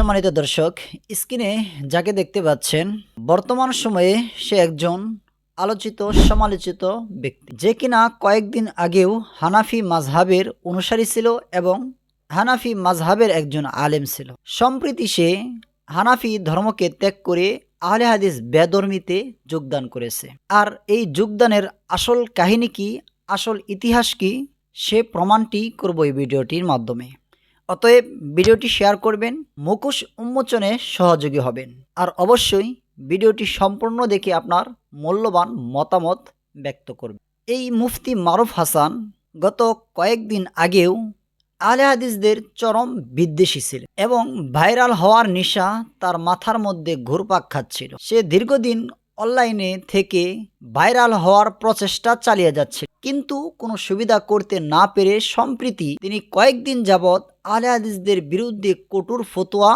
সম্মানিত দর্শক, স্ক্রিনে যাকে দেখতে পাচ্ছেন, বর্তমান সময়ে সে একজন আলোচিত, সমালোচিত ব্যক্তি। যে কিনা কয়েকদিন আগেও হানাফি মাজহাবের অনুসারী ছিল এবং হানাফি মাজহাবের একজন আলেম ছিল। সম্প্রতি সে হানাফি ধর্মকে ত্যাগ করে আহলে হাদিস বেদর্মীতে যোগদান করেছে। আর এই যোগদানের আসল কাহিনী কি, আসল ইতিহাস কি, সে প্রমাণটি করব এই ভিডিওটির মাধ্যমে। অতএব ভিডিওটি শেয়ার করবেন, মুখোশ উন্মোচনে সহযোগী হবেন। আর অবশ্যই ভিডিওটি সম্পূর্ণ দেখে আপনার মূল্যবান মতামত ব্যক্ত করবেন। এই মুফতি মারুফ হাসান গত কয়েকদিন আগেও আলে হাদিসদের চরম বিদ্বেষী ছিল এবং ভাইরাল হওয়ার নেশা তার মাথার মধ্যে ঘুরপাক খাচ্ছিল। সে দীর্ঘদিন অনলাইনে থেকে ভাইরাল হওয়ার প্রচেষ্টা চালিয়ে যাচ্ছে। কিন্তু কোনো সুবিধা করতে না পেরে সম্প্রীতি তিনি কয়েকদিন যাবৎ আলে হাদিসদের বিরুদ্ধে কঠোর ফতোয়া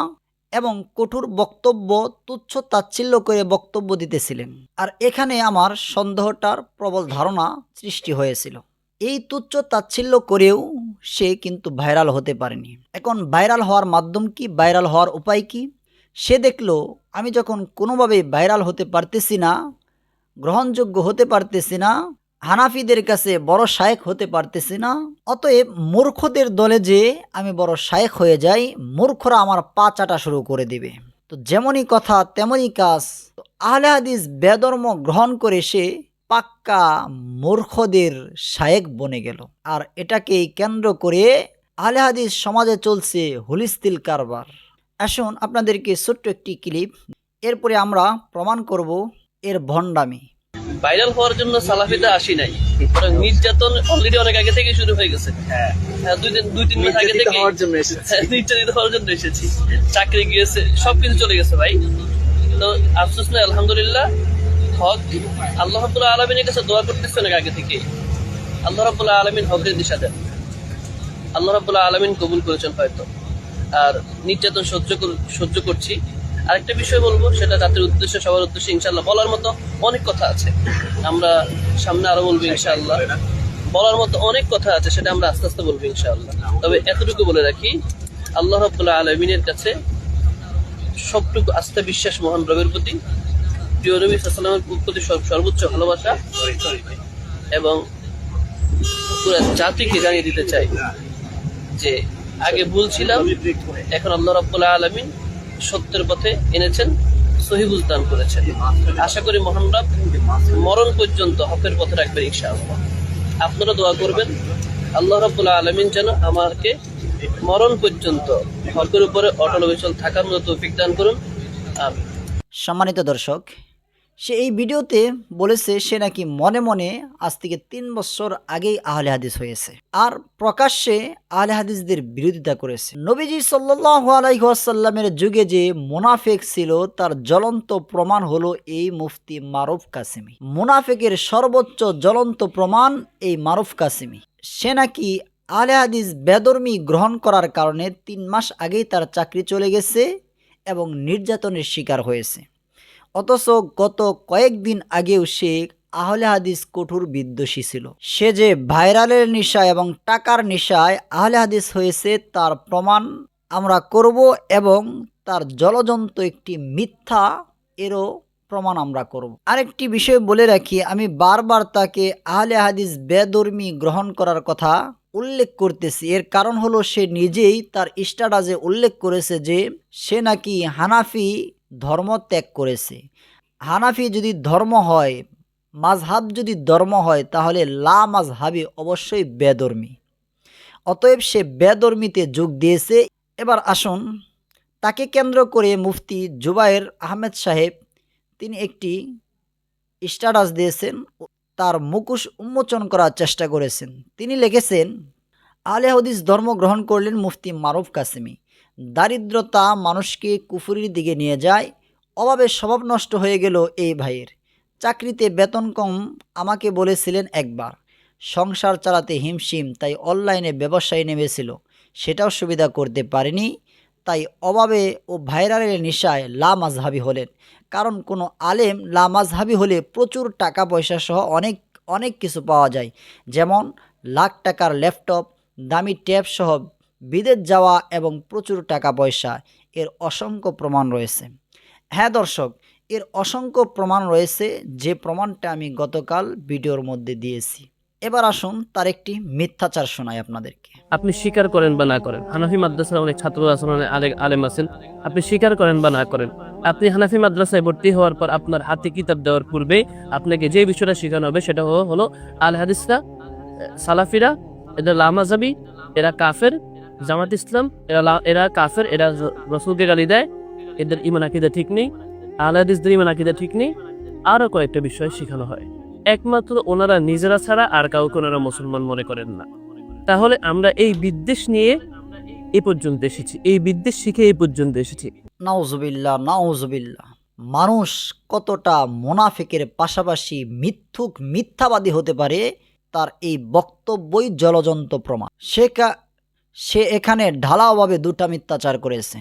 এবং কঠোর বক্তব্য, তুচ্ছ তাচ্ছিল্য করে বক্তব্য দিতেছিলেন। আর এখানে আমার সন্দেহটার প্রবল ধারণা সৃষ্টি হয়েছিল। এই তুচ্ছ তাচ্ছিল্য করেও সে কিন্তু ভাইরাল হতে পারেনি। এখন ভাইরাল হওয়ার মাধ্যম কি? ভাইরাল হওয়ার উপায় কি? সে দেখল, আমি যখন কোনোভাবে ভাইরাল হতে পারতেছি না, গ্রহণযোগ্য হতে পারতেছি না, হানাফিদের কাছে বড় শায়েক হতে পারতেছি না, অতএব মূর্খদের দলে যে আমি বড় শায়েক হয়ে যাই, মূর্খরা আমার পা চাটা শুরু করে দিবে। তো যেমনই কথা, তেমনই কাজ। আহলে হাদিস বেদর্ম গ্রহণ করে সে পাক্কা মূর্খদের শায়েক বনে গেল। আর এটাকেই কেন্দ্র করে আহলে হাদিস সমাজে চলছে হুলিস্তিল কারবার। আসুন আপনাদেরকে ছোট্ট একটি ক্লিপ এরপরে আমরা প্রমাণ করব এর ভণ্ডামি। ভাইরাল হওয়ার জন্য সালাফিতে আসি নাই। নির্যাতন অলরেডি অনেক আগে থেকে শুরু হয়ে গেছে। হ্যাঁ, দুই দিন দুই তিন মাস আগে নির্যাতিত থেকে হওয়ার জন্য এসেছি। হ্যাঁ, নির্যাতিত হওয়ার জন্য এসেছি। চাকরি গিয়েছে সবকিছু চলে গেছে ভাই। তো আফসোস নয় আলহামদুলিল্লাহ। হক আল্লাহ রাব্বুল আলমিনের কাছে দোয়া করতেছে অনেক আগে থেকে। আল্লাহ রাব্বুল আলমিন হকের দিশা দেন। আল্লাহ রাব্বুল আলমিন কবুল করেছেন হয়তো। আর নির্যাতন সহ্য সহ্য করছি। আরেকটা বিষয় বলব, সেটা জাতির উদ্দেশ্যে, সবার উদ্দেশ্যে ইনশাল্লাহ বলার মতো অনেক কথা আছে। আমরা সামনে আরও বলব ইনশাআল্লাহ। বলার মতো অনেক কথা আছে, সেটা আমরা আস্তে আস্তে বলব ইনশাআল্লাহ। তবে এতটুকু বলে রাখি, আল্লাহ রাব্বুল্লাহ আলমিনের কাছে সবটুকু আস্থা, বিশ্বাস, মহান রবের প্রতি। প্রিয় নবী সাল্লামের প্রতি সর্ব- সর্বোচ্চ ভালোবাসা। এবং পুরো জাতিকে জানিয়ে দিতে চাই যে আগে ভুল ছিলাম এখন আল্লাহ রাব্বুল আলমিন সত্যের পথে এনেছেন সহিবুল দান করেছেন। আশা করি মহান রব মরণ পর্যন্ত হকের পথে রাখবেন ইনশাআল্লাহ। আপনারা দোয়া করবেন, আল্লাহ রাব্বুল আলমিন যেন আমাকে মরণ পর্যন্ত হকের উপরে অটল অবিচল থাকার মতো তৌফিক দান করুন। সম্মানিত দর্শক সে এই ভিডিওতে বলেছে সে নাকি মনে মনে আজ থেকে তিন বছর আগেই আহলে হাদিস হয়েছে। আর প্রকাশ্যে আহলে হাদিসদের বিরোধিতা করেছে। নবীজি সাল্লাহ আলাইসাল্লামের যুগে যে মুনাফেক ছিল, তার জ্বলন্ত প্রমাণ হলো এই মুফতি মারুফ কাসিমি। মুনাফেকের সর্বোচ্চ জ্বলন্ত প্রমাণ এই মারুফ কাসিমি। সে নাকি আহলে হাদিস বেদর্মী গ্রহণ করার কারণে তিন মাস আগেই তার চাকরি চলে গেছে এবং নির্যাতনের শিকার হয়েছে। অথচ গত কয়েকদিন আগেও সে আহলে হাদিস কঠোর বিদ্বেষী ছিল। সে যে ভাইরালের নেশায় এবং টাকার নেশায় আহলে হাদিস হয়েছে, তার প্রমাণ আমরা করব এবং তার জলজন্ত একটি মিথ্যা এরও প্রমাণ আমরা করব। আরেকটি বিষয় বলে রাখি, আমি বারবার তাকে আহলে হাদিস বেদর্মী গ্রহণ করার কথা উল্লেখ করতেছি। এর কারণ হলো সে নিজেই তার স্ট্যাটাসে উল্লেখ করেছে যে, সে নাকি হানাফি ধর্ম ত্যাগ করেছে। হানাফি যদি ধর্ম হয় মাঝহাব যদি ধর্ম হয়, তাহলে লা মাঝহাবি অবশ্যই বেদর্মী অতএব সে বেদর্মীতে যোগ দিয়েছে। এবার আসুন, তাকে কেন্দ্র করে মুফতি জুবায়ের আহমেদ সাহেব, তিনি একটি স্ট্যাটাস দিয়েছেন তার মুখোশ উন্মোচন করার চেষ্টা করেছেন। তিনি লিখেছেন, আলে হদিস ধর্ম গ্রহণ করলেন মুফতি মারুফ কাসিমি। দারিদ্রতা মানুষকে কুফুরির দিকে নিয়ে যায়। অভাবে স্বভাব নষ্ট হয়ে গেল এই ভাইয়ের। চাকরিতে বেতন কম আমাকে বলেছিলেন একবার। সংসার চালাতে হিমশিম, তাই অনলাইনে ব্যবসায় নেমেছিল। সেটাও সুবিধা করতে পারেনি। তাই অভাবে ও ভাইরালের নেশায় লা মাঝহাবি হলেন। কারণ কোনো আলেম লা মাঝহাবি হলে প্রচুর টাকা পয়সা সহ অনেক অনেক কিছু পাওয়া যায়। যেমন, লাখ টাকার ল্যাপটপ, দামি ট্যাব সহ বিদেশ যাওয়া এবং প্রচুর টাকা পয়সা এর অসংখ্য প্রমাণ রয়েছে। হ্যাঁ দর্শক, এর অসংখ্য প্রমাণ রয়েছে যে প্রমাণটা আমি গতকাল ভিডিওর মধ্যে দিয়েছি। এবার আসুন তার একটি মিথ্যাচার শোনাই আপনাদেরকে। আপনি স্বীকার করেন বা না করেন, হানাফি মাদ্রাসার অনেক ছাত্র আছেন আলেম আছেন, আপনি স্বীকার করেন বা না করেন, আপনি হানাফি মাদ্রাসায় ভর্তি হওয়ার পর আপনার হাতে কিতাব দেওয়ার পূর্বে আপনাকে যে বিষয়টা শেখানো হবে সেটা হলো- আল হাদিসরা সালাফিরা এরা লামাজাবি, এরা কাফের জামাত ইসলাম, এরা এরা কাফের, এরা রসুলকে গালি দেয়। এদের ইমান আকিদা ঠিক নেই আল হাদিসদের ইমান আকিদা ঠিক নেই। আরও কয়েকটা বিষয় শেখানো হয়। একমাত্র ওনারা নিজেরা ছাড়া আর কাউকে ওনারা মুসলমান মনে করেন না। তাহলে আমরা এই বিদ্বেষ নিয়ে এ পর্যন্ত এসেছি। এই বিদ্বেষ শিখে এই পর্যন্ত এসেছি। নাউজুবিল্লাহ নাউজুবিল্লাহ। মানুষ কতটা মোনাফেকের পাশাপাশি মিথ্যুক মিথ্যাবাদী হতে পারে, তার এই বক্তব্যই জলজন্ত প্রমাণ। কা- সে এখানে ঢালাওভাবে দুটা মিথ্যাচার করেছে।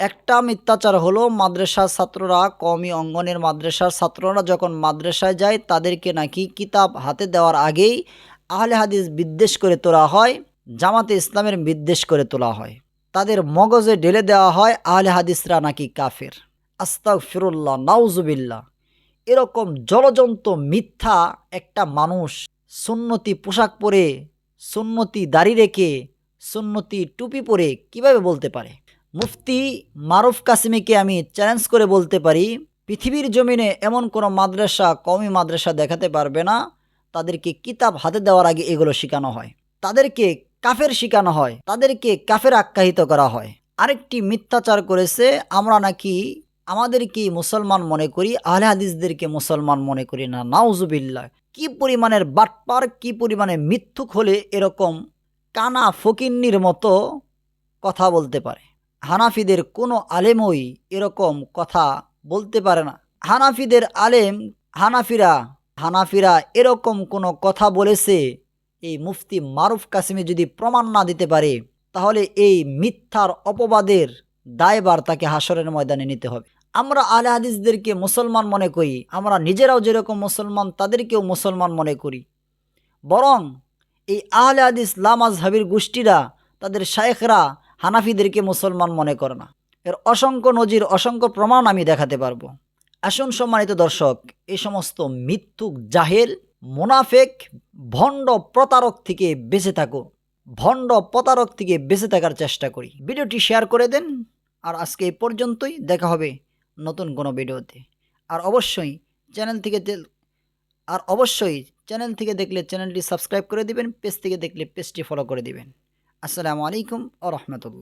একটা মিথ্যাচার হলো, মাদ্রাসার ছাত্ররা কমি অঙ্গনের মাদ্রাসার ছাত্ররা যখন মাদ্রাসায় যায়, তাদেরকে নাকি কিতাব হাতে দেওয়ার আগেই আহলে হাদিস বিদ্বেষ করে তোলা হয়, জামাতে ইসলামের বিদ্বেষ করে তোলা হয়। তাদের মগজে ঢেলে দেওয়া হয়, আহলে হাদিসরা নাকি কাফের। আস্তাক ফিরুল্লাহ নাউজুবিল্লাহ। এরকম জলজন্ত মিথ্যা একটা মানুষ সুন্নতি পোশাক পরে, সুন্নতি দাড়ি রেখে সুন্নতি টুপি পরে কীভাবে বলতে পারে? মুফতি মারুফ কাসিমিকে আমি চ্যালেঞ্জ করে বলতে পারি, পৃথিবীর জমিনে এমন কোনো মাদ্রাসা কমি মাদ্রাসা দেখাতে পারবে না। তাদেরকে কিতাব হাতে দেওয়ার আগে এগুলো শেখানো হয়। তাদেরকে কাফের শেখানো হয়। তাদেরকে কাফের আখ্যায়িত করা হয়। আরেকটি মিথ্যাচার করেছে, আমরা নাকি আমাদেরকে মুসলমান মনে করি, আহলে হাদিসদেরকে মুসলমান মনে করি না। নাউজুবিল্লাহ। কি পরিমাণের বাটপার, কি পরিমাণে মিথ্যুক হলে এরকম কানা ফকিন্নির মতো কথা বলতে পারে। হানাফিদের কোনো আলেমই এরকম কথা বলতে পারে না। হানাফিদের আলেম, হানাফিরা হানাফিরা এরকম কোনো কথা বলেছে, এই মুফতি মারুফ কাসিমি যদি প্রমাণ না দিতে পারে, তাহলে এই মিথ্যার অপবাদের দায়বার তাকে হাসরের ময়দানে নিতে হবে। আমরা আলে হাদিসদেরকে মুসলমান মনে করি, আমরা নিজেরাও যেরকম মুসলমান, তাদেরকেও মুসলমান মনে করি। বরং এই আহলে আদিস লামাজ হাবির গোষ্ঠীরা, তাদের শায়েখরা হানাফিদেরকে মুসলমান মনে করে না। এর অসংখ্য নজির, অসংখ্য প্রমাণ আমি দেখাতে পারব। আসুন সম্মানিত দর্শক, এই সমস্ত মিথ্যুক জাহেল, মুনাফেক, ভণ্ড প্রতারক থেকে বেঁচে থাকো ভণ্ড প্রতারক থেকে বেঁচে থাকার চেষ্টা করি। ভিডিওটি শেয়ার করে দেন, আর আজকে এই পর্যন্তই। দেখা হবে নতুন কোনো ভিডিওতে। আর অবশ্যই চ্যানেল থেকে আর অবশ্যই চ্যানেল থেকে দেখলে চ্যানেলটি সাবস্ক্রাইব করে দিবেন, পেজ থেকে দেখলে পেজটি ফলো করে দিবেন। আসসালামু আলাইকুম ও রহমতুল্লাহ।